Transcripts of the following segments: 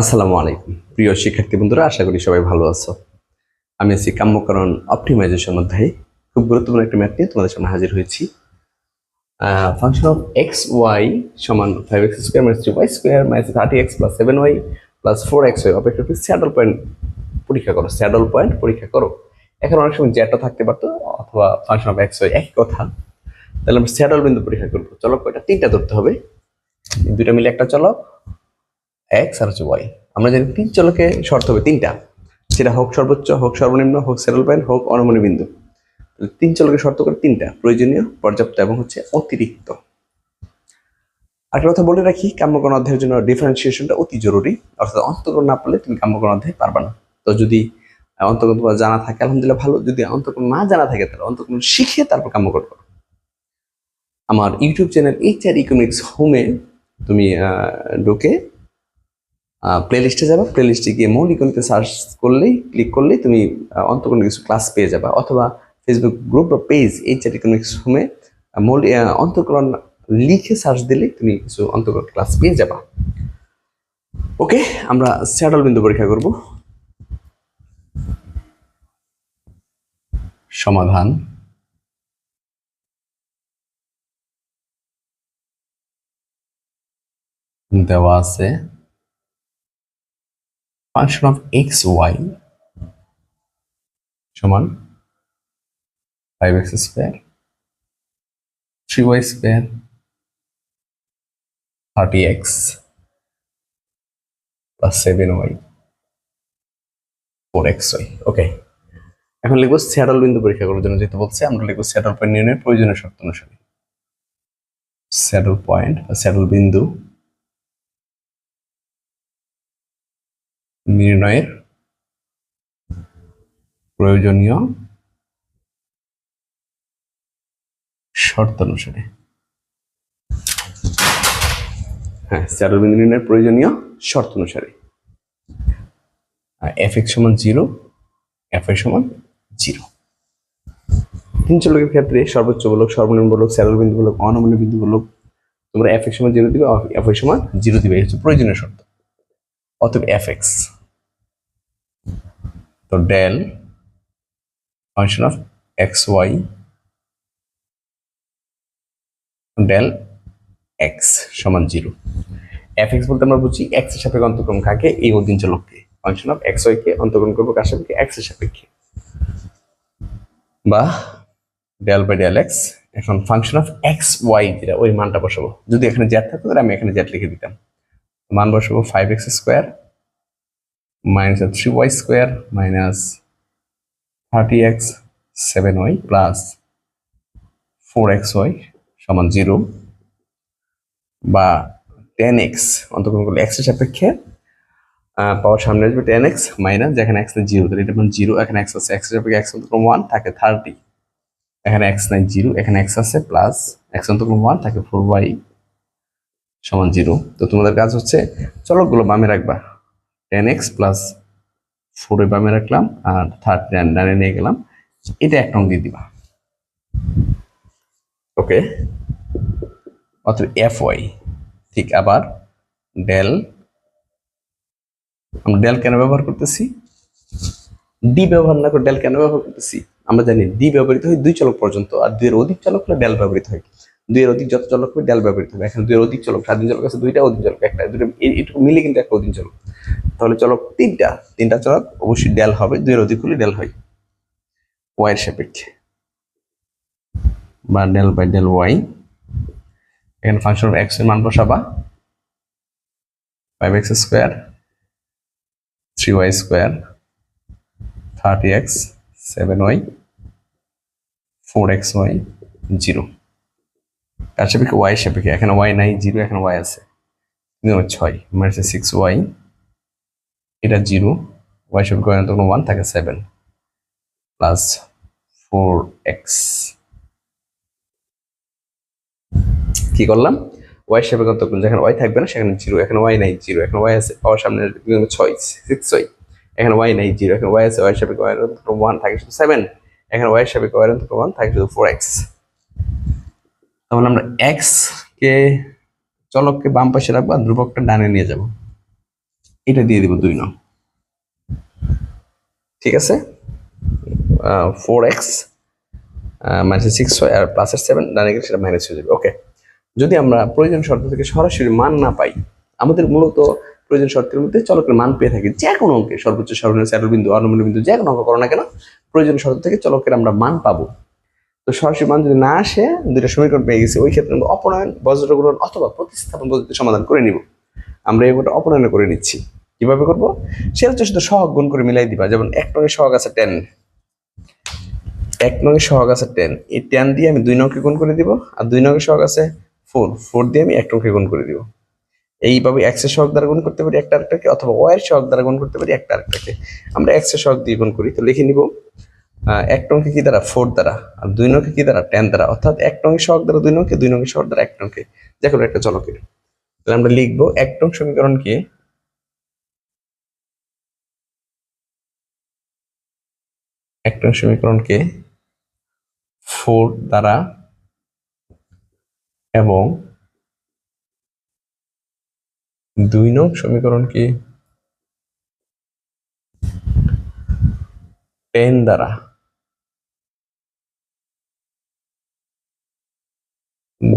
আসসালামু আলাইকুম। প্রিয় শিক্ষার্থী বন্ধুরা, আশা করি সবাই ভালো আছো। আমি আছি কাম্যকরণ অপটিমাইজেশন অধ্যায়ে। খুব গুরুত্বপূর্ণ একটা ম্যাথ নিয়ে তোমাদের সামনে হাজির হয়েছি। ফাংশন অফ এক্স ওয়াই সমান five X square minus three Y square minus thirty X plus seven Y plus four X Y অপেক্ষা করে স্যাডল পয়েন্ট পরীক্ষা করো স্যাডল পয়েন্ট পরীক্ষা করো। এখন অনেক সময় জ্যাটা থাকতে পারতো, অথবা ফাংশন অফ এক্স ওয়াই একই কথা। তাহলে আমরা স্যাডল বিন্দু পরীক্ষা করব। চলো কয়টা? তিনটা ধরতে হবে। দুইটা মিলে একটা চলো। এক্স আর হচ্ছে ওয়াই আমরা জানি তিন চলকে শর্ত হবে তিনটা। সেটা হোক সর্বোচ্চ, হোক সর্বনিম্ন, হোক সেরল পয়েন্ট হোক অনমনি বিন্দু। তিন চলকে শর্ত করে তিনটা, প্রয়োজনীয়, পর্যাপ্ত এবং হচ্ছে অতিরিক্ত। একটা কথা বলে রাখি কাম্যকরণ অধ্যায়ের জন্য ডিফারেন্সিয়েশনটা অতি জরুরি। অর্থাৎ অন্তকরণ না পারলে তুমি কাম্যকরণ অধ্যায় পারবা না। তো যদি অন্তকরণ তোমার জানা থাকে, আলহামদুলিল্লাহ ভালো। যদি অন্তকরণ না জানা থাকে, তাহলে অন্তকরণ শিখে তারপর কাম্যকরণ করো। আমার YouTube channel H R economics হোমে তুমি ঢুকে প্লে লিস্টে যাবা। প্লে লিস্টে গিয়ে মৌলিকগণিতে সার্চ করলেই ক্লিক করলেই তুমি আহ, অন্তকরণ কিছু ক্লাস পেয়ে যাবা। অথবা ফেসবুক গ্রুপ বা পেজ এই চার ইকোনমিক্স হোমে মৌলিক অন্তকরণ লিখে সার্চ দিলে তুমি কিছু অন্তকরণ ক্লাস পেয়ে যাবা। ওকে আমরা স্যাডল বিন্দু পরীক্ষা করব। সমাধান। দেওয়া আছে। ফাংশন অফ এক্স ওয়াই সমান five X square three Y square thirty X seven Y four X okay এখন লিখব স্যাডল বিন্দু পরীক্ষা করার জন্য যেহেতু বলছে, আমরা লিখব স্যাডল পয়েন্ট নির্ণয়ের প্রয়োজনীয় শর্ত অনুসারে। স্যাডল পয়েন্ট বা স্যাডল বিন্দু নির্ণয়ের প্রয়োজনীয় শর্ত অনুসারে হ্যাঁ স্যাডল বিন্দু নির্ণয়ের প্রয়োজনীয় শর্ত অনুসারে এফ এক্স সমান জিরো এফ আই সমান জিরো তিন চলকের ক্ষেত্রে সর্বোচ্চ বলক, সর্বনিম্ন বলক স্যাডল বিন্দু বলক অনমনীয় বিন্দু বলক, তোমরা এফ এক্স সমান জিরো দিবে এফ আই সমান জিরো দিবে, এই হচ্ছে প্রয়োজনীয় শর্ত। অতএব এফ এক্স তো del function of X Y del X সমান জিরো এফ এক্স বলতে আমরা বুঝি এক্সের সাপেক্ষে অন্তক্রম কাকে? এই অধীন চলককে ফাংশন অফ এক্স ওয়াই কে অন্তক্রম করব কার সাপেক্ষে? এক্সের সাপেক্ষে। বা ডেল বাই ডেল এক্স এখন ফাংশন অফ এক্স ওয়াই যেটা, ওই মানটা বসাবো। যদি এখানে জ্যাট থাকতো তাহলে আমি এখানে জ্যাট লিখে দিতাম। মান বসাবো five X square thirty X seven Y plus four X Y সমান জিরো বা টেন এক্স অন্তর্গ্রহণ করলে এক্সের সাপেক্ষে পাওয়ার সামনে আসবে টেন এক্স মাইনাস যেখানে এক্স জিরো তাহলে এটা মানে জিরো এখানে এক্স আছে এক্সের সাপেক্ষে এক্স অন্তর্গ্রহণ ওয়ান থাকে থার্টি এখানে এক্স নাই জিরো এখানে এক্স আছে প্লাস এক্স অন্তর্গ্রহণ ওয়ান থাকে ফোর ওয়াই সমান জিরো তো তোমাদের কাজ হচ্ছে চলকগুলো বামে রাখবা। টেন এক্স প্লাস ফোরে বামে রাখলাম আর থার্ড ডানে নিয়ে গেলাম। এটা এক রং দিয়ে দিবা। ওকে? অতএব এফ ওয়াই ঠিক, আবার ডেল আমরা ডেল কেন ব্যবহার করতেছি? ডি ব্যবহার না করে ডেল কেন ব্যবহার করতেছি? আমরা জানি ডি ব্যবহৃত হয় দুই চলক পর্যন্ত, আর দুইয়ের অধিক চলক হলে ডেল ব্যবহৃত হয়। দুইয়ের অধিক যত চলক হবে, ডেল ব্যবহৃত হবে। এখানে দুইয়ের অধিক চলক, স্বাধীন চলক আছে, দুইটা অধিক চলক, একটা দুটো এই- এইটুকু মিলে কিন্তু একটা অধীন চলক। তাহলে চলক তিনটা তিনটা চলক অবশ্যই ডেল হবে দুইয়ের অধিক হলে ডেল হয়। ওয়াইয়ের সাপেক্ষে। বা ডেল বাই ডেল ওয়াই এখানে ফাংশন অফ এক্সের মান বসাবা। Five X square three Y square thirty X seven Y four X Y zero তার সাপেক্ষে ওয়াই সাপেক্ষে এখানে ওয়াই নাই জিরো এখানে ওয়াই আছে। ছয় মাইনাস সিক্স ওয়াই এটা জিরো ওয়াই সাপেক্ষে তখন ওয়ান থাকে সেভেন প্লাস ফোর এক্স কি করলাম? ওয়াই সাপেক্ষে তখন যেখানে ওয়াই থাকবে না, সেখানে জিরো এখানে ওয়াই নাই জিরো এখানে ওয়াই আছে। পাওয়ার সামনে ছয় সিক্স ওয়াই এখানে ওয়াই নাই জিরো এখানে ওয়াই আছে ওয়াই সাপেক্ষে ওয়াই ওয়ান থাকে শুধু সেভেন এখানে ওয়াই সাপেক্ষে ওয়াই ওয়ান থাকে শুধু ফোর এক্স তাহলে আমরা এক্স কে, চলককে বাম পাশে রাখব আর ধ্রুবকটা ডানে নিয়ে যাব। এটা দিয়ে দিব দুই নং। ঠিক আছে? ফোর এক্স মাইনাস সিক্স আর প্লাসের সেভেন ডানে গেলে সেটা মাইনাস হয়ে যাবে। ওকে যদি আমরা প্রয়োজন শর্ত থেকে সরাসরি মান না পাই, আমাদের মূলত প্রয়োজন শর্তের মধ্যে চলকের মান পেয়ে থাকি যে কোনো অঙ্কে, সর্বোচ্চ সর্বনিম্ন বিন্দু অনুমূল্য বিন্দু, যে কোনো অঙ্ক করো না কেন, প্রয়োজন শর্ত থেকে চলকের আমরা মান পাবো। তো সরাসরি মান যদি না আসে, দুইটা সমীকরণ পেয়ে গেছি। ওই ক্ষেত্রে আমরা অপনয়ন বজ্র গ্রহণ অথবা প্রতিস্থাপন পদ্ধতি সমাধান করে নিব। আমরা এগুলো অপনয়ন করে নিচ্ছি। কীভাবে করব? সেটা হচ্ছে শুধু সহগ গুণ করে মিলাই দিবা। যেমন এক নঙের সহগ আছে টেন এক নঙের সহগ আছে টেন এই টেন দিয়ে আমি দুই নংকে গুণ করে দিব, আর দুই নংয়ের সহগ আছে ফোর ফোর দিয়ে আমি এক নংকে গুণ করে দিব। এইভাবে এক্সের সহগ দ্বারা গুণ করতে পারি একটা আরেকটাকে, অথবা ওয়াই এর সহগ দ্বারা গুণ করতে পারি একটা আরেকটাকে। আমরা এক্সের সহগ দিয়ে গুণ করি। তো লিখে নিব এক নংকে কি দ্বারা? ফোর দ্বারা। আর দুই নংকে কি দ্বারা? টেন দ্বারা। অর্থাৎ এক নংয়ের সহগ দ্বারা দুই নংকে, দুই নংয়ের সহগ দ্বারা এক যে কোনো একটা চলকের। তাহলে আমরা লিখব এক নং সমীকরণ কি? এক নং সমীকরণকে ফোর দ্বারা এবং দুই নং সমীকরণকে টেন দ্বারা।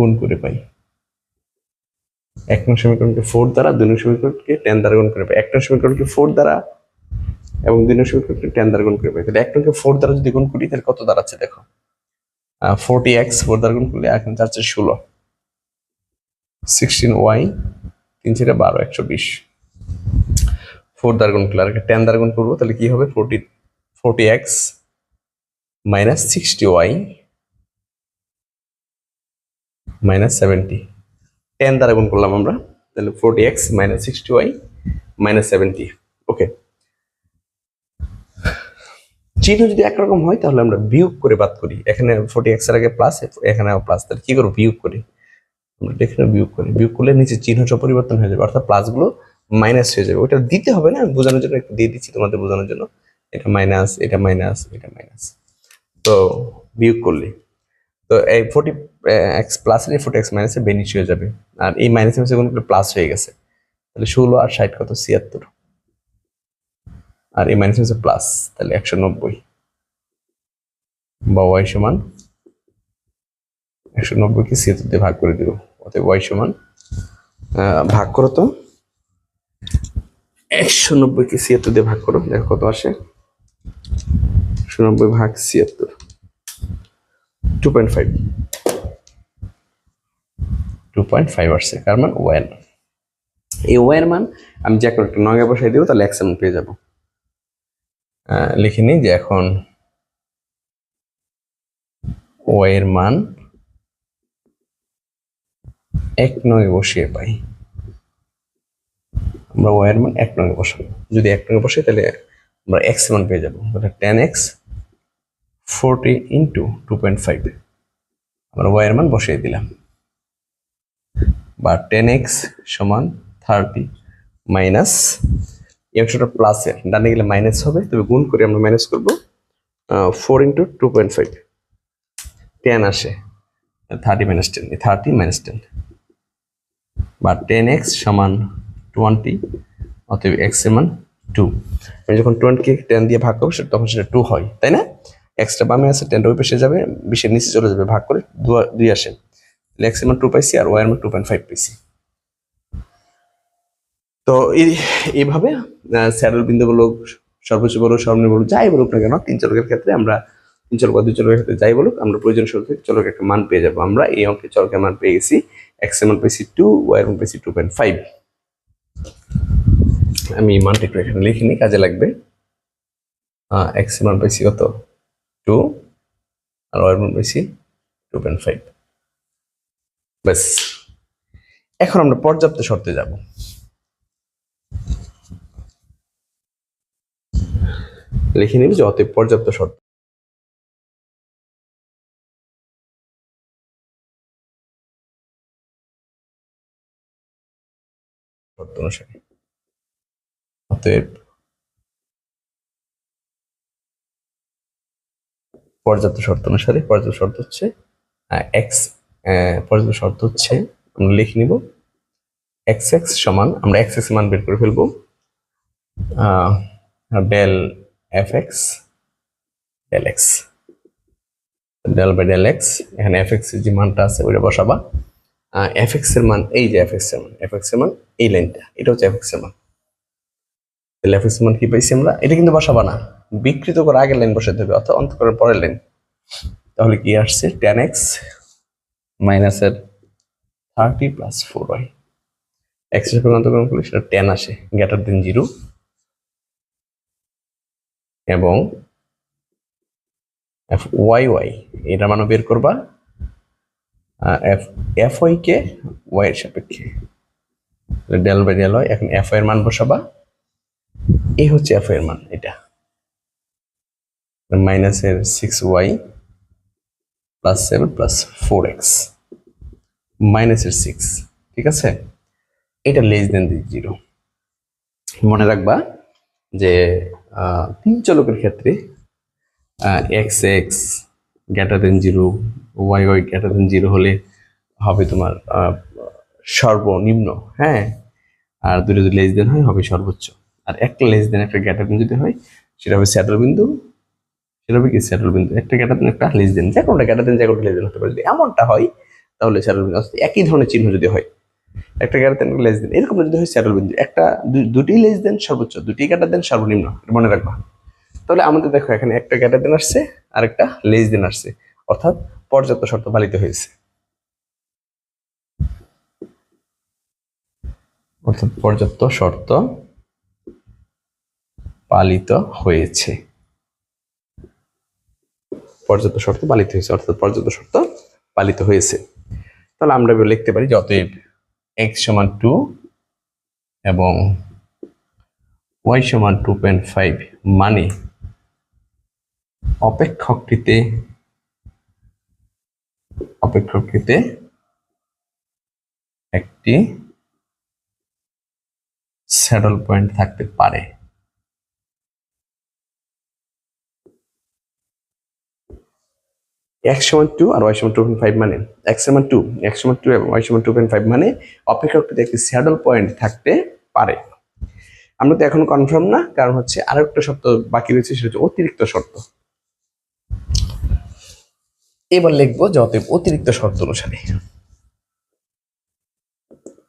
গুণ করে পাই। এক নং সমীকরণকে ফোর দ্বারা, দুই নং সমীকরণকে টেন দ্বারা গুণ করে পাই। এক নং সমীকরণকে ফোর দ্বারা এবং দুই নং সমীকরণকে টেন দ্বারা গুণ করে পাই। তাহলে এক নংকে ফোর দ্বারা যদি গুণ করি, তাহলে কত দাঁড়াচ্ছে দেখো? ফোরটি এক্স ফোর দ্বারা গুণ করলে এখন যাচ্ছে ষোলো। সিক্সটিন ওয়াই তিন চারে বারো, একশো বিশ। ফোর দ্বারা গুণ করলে আর টেন দ্বারা গুণ করব, তাহলে কি হবে? Forty forty X minus sixty Y minus seventy ten দ্বারা গুণ করলাম আমরা, তাহলে forty X minus sixty Y minus seventy okay চিহ্ন যদি একরকম হয়, তাহলে আমরা বিয়োগ করে বাদ করি। এখানে ফোর্টি এক্সের আগে প্লাস এখানে প্লাস তাহলে কি করব? বিয়োগ করি। আমরা এখানে বিয়োগ করি। বিয়োগ করলে নিচে চিহ্নটা পরিবর্তন হয়ে যাবে, অর্থাৎ প্লাসগুলো মাইনাস হয়ে যাবে। ওটা দিতে হবে না বোঝানোর জন্য একটু দিয়ে দিচ্ছি তোমাদের বোঝানোর জন্য। এটা মাইনাস এটা মাইনাস এটা মাইনাস তো বিয়োগ করলে। তো এই ফোর্টি এক্স প্লাস এর ফোর্টি এক্স মাইনাসে বেনিশ হয়ে যাবে। আর এই মাইনাস মাইনাসে করলে প্লাস হয়ে গেছে। তাহলে ষোলো আর ষাট কত? ছিয়াত্তর। আর এই মাইনাস হচ্ছে প্লাস তাহলে একশো নব্বই। বা ওয়াই সমান একশো নব্বইকে ছিয়াত্তর দিয়ে ভাগ করে দিব। অতএব ওয়াই সমান ভাগ করো তো। একশো নব্বইকে ছিয়াত্তর দিয়ে ভাগ করো। দেখো কত আসে? একশো নব্বই ভাগ ছিয়াত্তর। Two point five two point five আসছে কার মান ওয়ান এই ওয়ান মান আমি যে কোনো একটা নগে বসাই দিব, তাহলে এক্স এমন পেয়ে যাব। লিখে নিই যে এখন ও এর মান এক নয় বসিয়ে পাই। আমরা ওয়াই এর মান এক নয় বসাবো। যদি এক নয় বসাই, তাহলে আমরা এক্স মান পেয়ে যাব। Ten X forty into two point five. আমরা ওয়াই এর মান বসিয়ে দিলাম। বা টেন এক্স সমান থার্টি মাইনাস, এই অংশটা প্লাসের। ডানে গেলে মাইনাস হবে, তবে গুণ করে আমরা মাইনাস করব four into two point five. Ten আসে, thirty minus ten thirty minus ten. বা টেন এক্স সমান টোয়েন্টি, অতএব এক্স সমান টু। আমি যখন টোয়েন্টিকে টেন দিয়ে ভাগ করব তখন সেটা টু হয়, তাই না? এক্সটা বামে আছে টেনটা ওই পাশে যাবে, বিশের নিচে চলে যাবে, ভাগ করে দুই আসে। তাহলে এক্স টু পাইছি আর ওয়াই টু পয়েন্ট ফাইভ পাইছি। তো এই এইভাবে স্যাডল বিন্দু বলুক, সর্বোচ্চ বলুক, সর্বনিম্ন বলুক, যাই বলুক না কেন, তিন চলকের ক্ষেত্রে আমরা তিন চলক বা দুই চলকের ক্ষেত্রে যাই বলুক, আমরা প্রয়োজন থেকে চলকের একটা মান পেয়ে যাব। আমরা এই অঙ্কে চলকের মান পেয়ে গেছি এক্সের পেয়েছি টু ওয়াই এর পেয়েছি টু পয়েন্ট ফাইভ আমি মানটা একটু এখানে লিখে নিই, কাজে লাগবে। এক্সের পেয়েছি কত? টু আর ওয়াই এর মান পেয়েছি টু পয়েন্ট ফাইভ ব্যাস। এখন আমরা পর্যাপ্ত শর্তে যাব। লিখে নিবি যে অতএব পর্যাপ্ত শর্ত অনুসারে। অতএব পর্যাপ্ত শর্ত অনুসারে, পর্যাপ্ত শর্ত হচ্ছে এক্স পর্যাপ্ত শর্ত হচ্ছে, আমরা লিখে নিব এক্স এক্স সমান, আমরা এক্স এক্স মান বের করে ফেলব del F X del X del by del X এখানে এফ এক্স যে মানটা আছে, ওইটা বসাবা এফ এক্সের মান, এই যে এফ এক্সের মান এফ এক্সের মান, এই লাইনটা, এটা হচ্ছে এফ এক্সের মান। তাহলে এফ মান কি পাইছি আমরা এটা কিন্তু বসাবা না বিকৃত করে আগের লাইন বসাতে হবে, অর্থাৎ অন্তকরের পরের লাইন তাহলে কি আসছে? টেন এক্স মাইনাসের থার্টি প্লাস ফোর ওয়াই এক্সের অন্তকরণ করলে সেটা টেন আসে গ্রেটার দেন জিরো এবং এফ ওয়াই ওয়াই এটা মানও বের করবা। এফ এফ ওয়াই কে ওয়াই এর সাপেক্ষে। ডেল বাই ডেল হয় এখন এফ এর মান বসাবা। এই হচ্ছে এফ এর মান, এটা। মাইনাসের six Y plus seven plus four X মাইনাসের সিক্স ঠিক আছে? এটা লেস দেন জিরো মনে রাখবা যে তিন চলকের ক্ষেত্রে X X greater than zero Y Y greater than zero হলে হবে তোমার সর্বনিম্ন হ্যাঁ? আর দুটো যদি লেস দেন হয়, হবে সর্বোচ্চ। আর একটা লেস দেন একটা গ্রেটার দেন যদি হয়, সেটা হবে স্যাটল বিন্দু, সেটা হবে কি স্যাটল বিন্দু? একটা গ্রেটার দেন একটা লেস দেন যে কোনটা গ্রেটার দেন যে কোনটা লেস দেন হতে পারে। যদি এমনটা হয়, তাহলে স্যাটল বিন্দু অর্থাৎ একই ধরনের চিহ্ন যদি হয়, একটা গ্রেটার দেন লেস দেন এরকম যদি হয় স্যাটল বিন্দু। একটা দুটি লেস দেন সর্বোচ্চ, দুটি গ্যাটার দেন সর্বনিম্ন মনে রাখবা। তাহলে আমাদের দেখো এখানে একটা গ্রেটার দেন আসছে, আর একটা লেস দেন আসছে, অর্থাৎ পর্যাপ্ত শর্ত পালিত হয়েছে। অর্থাৎ পর্যাপ্ত শর্ত পালিত হয়েছে। পর্যাপ্ত শর্ত পালিত হয়েছে, অর্থাৎ পর্যাপ্ত শর্ত পালিত হয়েছে। তাহলে আমরা লিখতে পারি যে অতএব এক্স সমান টু এবং ওয়াই সমান টু পয়েন্ট ফাইভ মানে অপেক্ষকটিতে অপেক্ষকটিতে একটি স্যাডল পয়েন্ট থাকতে পারে। এক্স সমান টু আর ওয়াই সমান টু পয়েন্ট ফাইভ মানে এক্স সমান টু এক্স সমান টু এবং ওয়াই সমান টু পয়েন্ট ফাইভ মানে অপেক্ষকটিতে একটি স্যাডল পয়েন্ট থাকতে পারে। আমরা তো এখন কনফার্ম না, কারণ হচ্ছে আরও একটা শর্ত বাকি রয়েছে, সেটা হচ্ছে অতিরিক্ত শর্ত। এবার লিখব যে অতিরিক্ত শর্ত অনুসারে।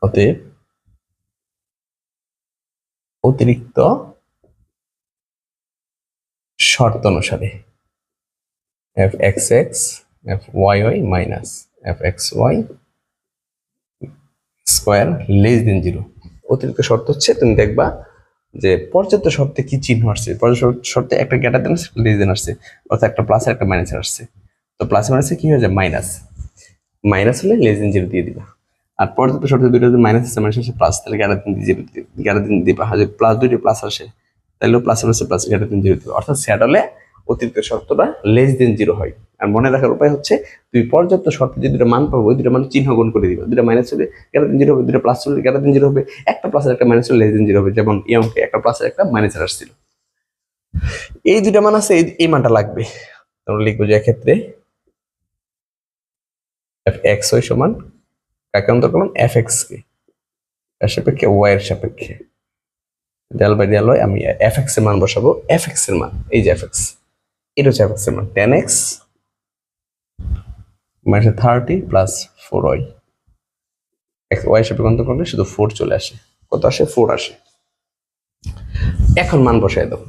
অতএব অতিরিক্ত শর্ত অনুসারে। F X X F Y Y minus F X Y square less zero অতিরিক্ত শর্ত হচ্ছে তুমি দেখবা যে পর্যাপ্ত শর্তে কি চিহ্ন আসছে? পর্যাপ্ত শর্তে একটা গ্যাটার দেন লেস দেন আসছে। অর্থাৎ একটা প্লাস আর একটা মাইনাস আসছে। তো প্লাস মাইনাসে কি হয়ে যায়? মাইনাস মাইনাস হলে লেস দেন জিরো দিয়ে দিবা। আর পর্যাপ্ত শর্তে দুটো মাইনাস আসছে মাইনাস আসে প্লাস তাহলে গ্যাটার দিন জিরো গ্যাটার দিন দিবা। আর যদি প্লাস দুইটি প্লাস আসে তাহলে প্লাস মাইনাসে প্লাস গ্যাটার দিন জিরো দিবা। অর্থাৎ স্যাডলে অতিরিক্ত শর্তটা লেস দেন জিরো হয়। আর মনে রাখার উপায় হচ্ছে তুমি পর্যাপ্ত শর্তে যে দুটো মান পাবো, ওই দুটো মান চিহ্ন গুণ করে দিবা। দুটো মাইনাস হলে গ্যাটার দিন জিরো হবে? দুটো প্লাস হলে গ্যাটার দিন জিরো হবে? একটা প্লাস একটা মাইনাস হলে লেস দেন জিরো হবে। যেমন এই অঙ্কে একটা প্লাসের একটা মাইনাস আসছিল। এই দুটো মান আছে, এই- মানটা লাগবে। তোমরা লিখব যে এক্ষেত্রে এফ এক্স ওই সমান কাকে অন্তর করলাম? এফ এক্স কে। এর সাপেক্ষে ওয়াই এর সাপেক্ষে। ডেল বাই ডেল আমি এফ এক্সের মান বসাবো। এফ এক্সের মান, এই যে এফ এক্স এটা হচ্ছে মান ten X minus thirty plus four Y X Y সাপেক্ষে অন্তর করলে শুধু ফোর চলে আসে। কত আসে? ফোর আসে। এখন মান বসাই দাও।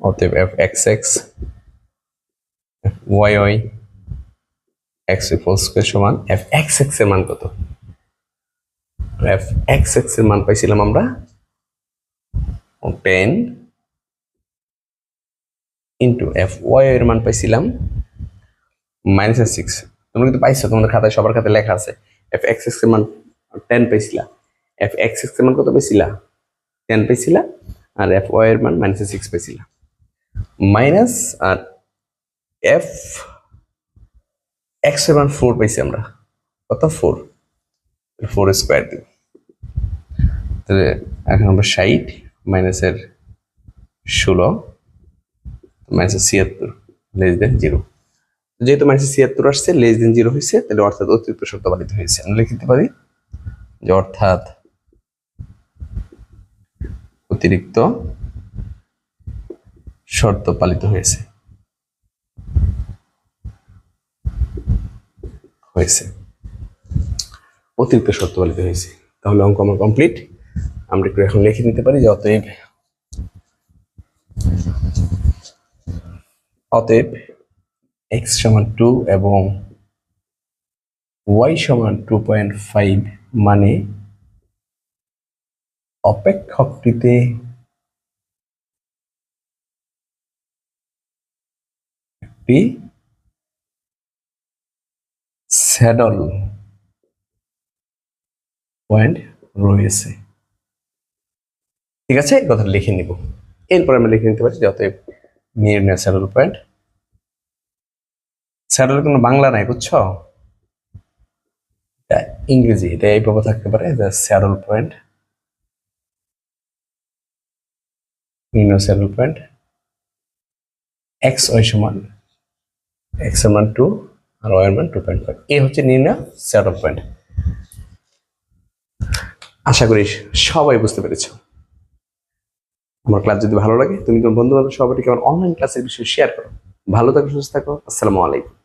অতএব F X X Y Y X whole square সমান এফ এক্স এক্সের মান কত? এফ এক্স এক্সের মান পাইছিলাম আমরা টেন ইন্টু এফ ওয়াই এর মান পাইছিলাম মাইনাস সিক্স তোমরা কিন্তু পাইছো, তোমাদের খাতায় সবার খাতায় লেখা আছে। এফ এক্স এক্সের মান টেন পাইছিলা। এফ এক্স এক্সের মান কত পাইছিলা? টেন পাইছিলা আর এফ ওয়াই এর মান মাইনাস সিক্স পাইছিলা। মাইনাস আর এফ এক্সের মান ফোর পাইছি আমরা। কত? ফোর ফোর স্কোয়ার দিব তাহলে এখন আমরা ষাট মাইনাসের ষোলো। মাইনাসের ছিয়াত্তর লেস দেন জিরো যেহেতু মাইনাসের ছিয়াত্তর আসছে লেস দেন জিরো হয়েছে, তাহলে অর্থাৎ অতিরিক্ত শর্ত পালিত হয়েছে। আমরা লিখতে পারি যে অর্থাৎ অতিরিক্ত শর্ত পালিত হয়েছে। হয়েছে। অতিরিক্ত শর্ত পালিত হয়েছে। তাহলে অঙ্ক আমার কমপ্লিট আমরা একটু এখন লিখে নিতে পারি যে অতএব অতএব এক্স সমান টু এবং ওয়াই সমান টু পয়েন্ট ফাইভ মানে অপেক্ষকটিতে একটি স্যাডল পয়েন্ট রয়েছে। ঠিক আছে? এই কথাটা লিখে নিব। এরপর আমরা লিখে নিতে পারি যে অতএব নির্ণয় স্যাডল পয়েন্ট। স্যাডল কোনো বাংলা নাই, বুঝছ? ইংরেজি, এটা এইভাবে থাকতে পারে স্যাডল পয়েন্ট। নির্ণয় স্যাডল পয়েন্ট। এক্স ওয়াই সমান, এক্সের মান টু, আর ওয়াই মান টু পয়েন্ট ফাইভ। এই হচ্ছে নির্ণয় স্যাডল পয়েন্ট। আশা করি সবাই বুঝতে পেরেছ। আমার ক্লাস যদি ভালো লাগে, তুমি তোমার বন্ধু বান্ধব সবাইকে আমার অনলাইন ক্লাসের বিষয়ে শেয়ার করো। ভালো থাকো, সুস্থ থাকো। আসসালামু আলাইকুম।